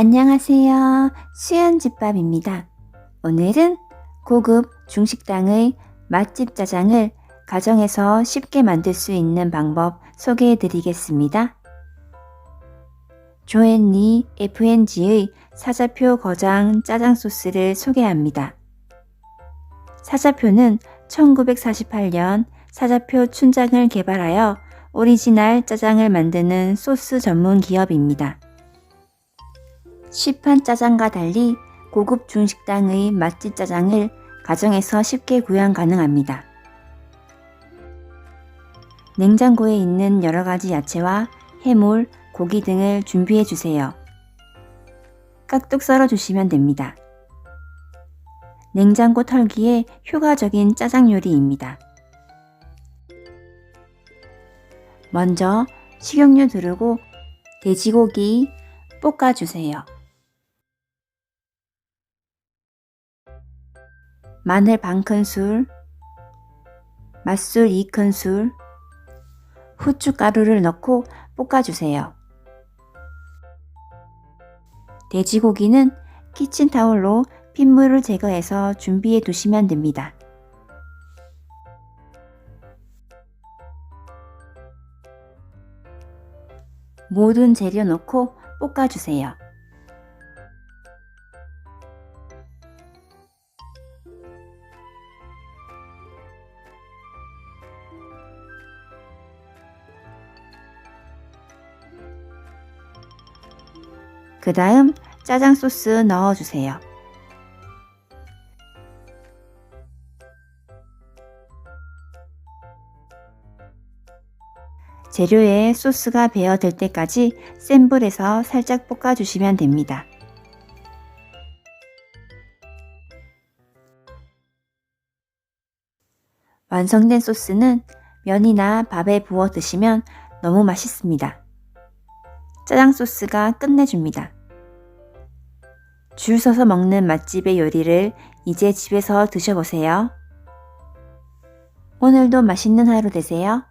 안녕하세요. 수연집밥입니다. 오늘은 고급 중식당의 맛집 짜장을 가정에서 쉽게 만들 수 있는 방법 소개해 드리겠습니다. 조앤리 FNG의 사자표 거장 짜장 소스를 소개합니다. 사자표는 1948년 사자표 춘장을 개발하여 오리지널 짜장을 만드는 소스 전문 기업입니다. 시판 짜장과 달리 고급 중식당의 맛집 짜장을 가정에서 쉽게 구현 가능합니다. 냉장고에 있는 여러 가지 야채와 해물, 고기 등을 준비해 주세요. 깍둑 썰어 주시면 됩니다. 냉장고 털기에 효과적인 짜장 요리입니다. 먼저 식용유 두르고 돼지고기 볶아주세요. 마늘 반 큰술, 맛술 2큰술, 후춧가루를 넣고 볶아주세요. 돼지고기는 키친타올로 핏물을 제거해서 준비해 두시면 됩니다. 모든 재료 넣고 볶아주세요. 그 다음 짜장 소스 넣어주세요. 재료에 소스가 배어들 때까지 센 불에서 살짝 볶아주시면 됩니다. 완성된 소스는 면이나 밥에 부어 드시면 너무 맛있습니다. 짜장 소스가 끝내줍니다. 줄 서서 먹는 맛집의 요리를 이제 집에서 드셔보세요. 오늘도 맛있는 하루 되세요.